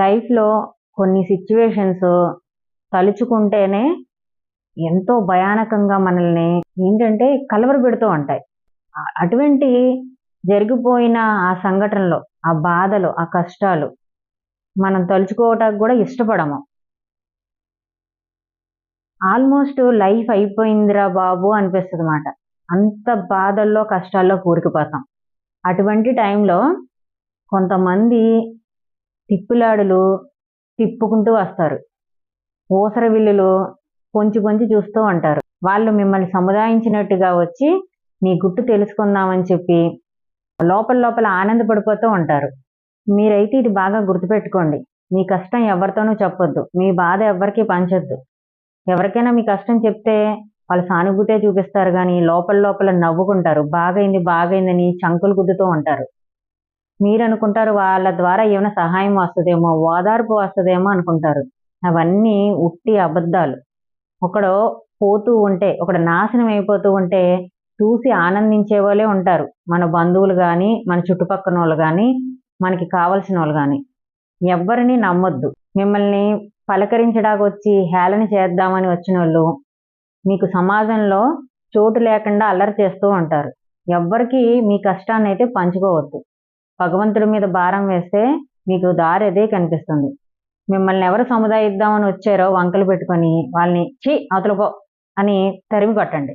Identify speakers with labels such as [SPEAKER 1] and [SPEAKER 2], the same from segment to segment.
[SPEAKER 1] లైఫ్లో కొన్ని సిచ్యువేషన్స్ తలుచుకుంటేనే ఎంతో భయానకంగా మనల్ని ఏంటంటే కలవర పెడుతూ ఉంటాయి. అటువంటి జరిగిపోయిన ఆ సంఘటనలో ఆ బాధలు ఆ కష్టాలు మనం తలుచుకోవటానికి కూడా ఇష్టపడము. ఆల్మోస్ట్ లైఫ్ అయిపోయిందిరా బాబు అనిపిస్తుంది అన్నమాట అంత బాధల్లో కష్టాల్లో కూరికిపోతాం. అటువంటి టైంలో కొంతమంది తిప్పులాడులు తిప్పుకుంటూ వస్తారు. ఊసర విల్లులు కొంచి కొంచి చూస్తూ ఉంటారు. వాళ్ళు మిమ్మల్ని సముదాయించినట్టుగా వచ్చి మీ గుట్టు తెలుసుకుందామని చెప్పి లోపల లోపల ఆనందపడిపోతూ ఉంటారు. మీరైతే ఇది బాగా గుర్తుపెట్టుకోండి. మీ కష్టం ఎవరితోనూ చెప్పొద్దు. మీ బాధ ఎవరికి పంచొద్దు. ఎవరికైనా మీ కష్టం చెప్తే వాళ్ళు సానుభూతే చూపిస్తారు కానీ లోపల లోపల నవ్వుకుంటారు. బాగైంది బాగైందని చంకులు గుద్దుతూ ఉంటారు. మీరు అనుకుంటారు వాళ్ళ ద్వారా ఏమైనా సహాయం వస్తుందేమో ఓదార్పు వస్తుందేమో అనుకుంటారు. అవన్నీ ఉట్టి అబద్ధాలు. ఒకడు పోతూ ఉంటే ఒకడు నాశనం అయిపోతూ ఉంటే చూసి ఆనందించే వాళ్ళే ఉంటారు. మన బంధువులు కానీ మన చుట్టుపక్కల వాళ్ళు కానీ మనకి కావలసిన వాళ్ళు కానీ ఎవ్వరిని నమ్మొద్దు. మిమ్మల్ని పలకరించడానికి వచ్చి హేళన చేద్దామని వచ్చిన వాళ్ళు మీకు సమాజంలో చోటు లేకుండా అల్లరి చేస్తూ ఉంటారు. ఎవ్వరికి మీ కష్టాన్ని అయితే పంచుకోవద్దు. భగవంతుడి మీద భారం వేస్తే మీకు దారి అదే కనిపిస్తుంది. మిమ్మల్ని ఎవరు సముదాయిద్దామని వచ్చారో వంకలు పెట్టుకొని వాళ్ళని చి అవతల అని తరిమి కొట్టండి.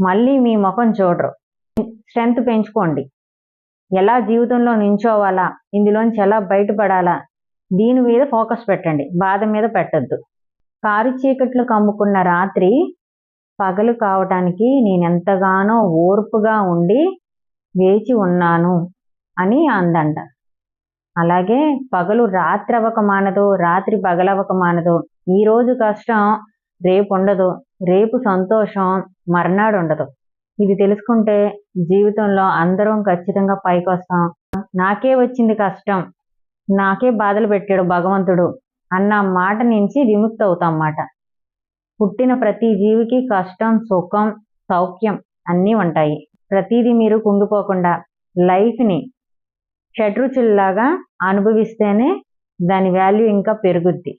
[SPEAKER 1] మళ్ళీ మీ ముఖం చూడరు. స్ట్రెంగ్త్ పెంచుకోండి. ఎలా జీవితంలో నించోవాలా? ఇందులోంచి ఎలా బయటపడాలా? దీని మీద ఫోకస్ పెట్టండి. బాధ మీద పెట్టద్దు. కారు చీకట్లు కమ్ముకున్న రాత్రి పగలు కావటానికి నేను ఎంతగానో ఓర్పుగా ఉండి వేచి ఉన్నాను. అని అందంట. అలాగే పగలు రాత్రి అవ్వక మానదు రాత్రి పగలవ్వక మానదు ఈ రోజు కష్టం రేపు ఉండదు రేపు సంతోషం మర్నాడు ఉండదు. ఇది తెలుసుకుంటే జీవితంలో అందరం ఖచ్చితంగా పైకి వస్తాం నాకే వచ్చింది కష్టం నాకే బాధలు పెట్టాడు భగవంతుడు అన్న మాట నుంచి విముక్తి అవుతాం అన్నమాట పుట్టిన ప్రతి జీవికి కష్టం సుఖం సౌఖ్యం అన్నీ ఉంటాయి. ప్రతిదీ మీరు కుంగిపోకుండా లైఫ్ని షడ్రుచుల్లాగా అనుభవిస్తేనే దాని వాల్యూ ఇంకా పెరుగుద్ది.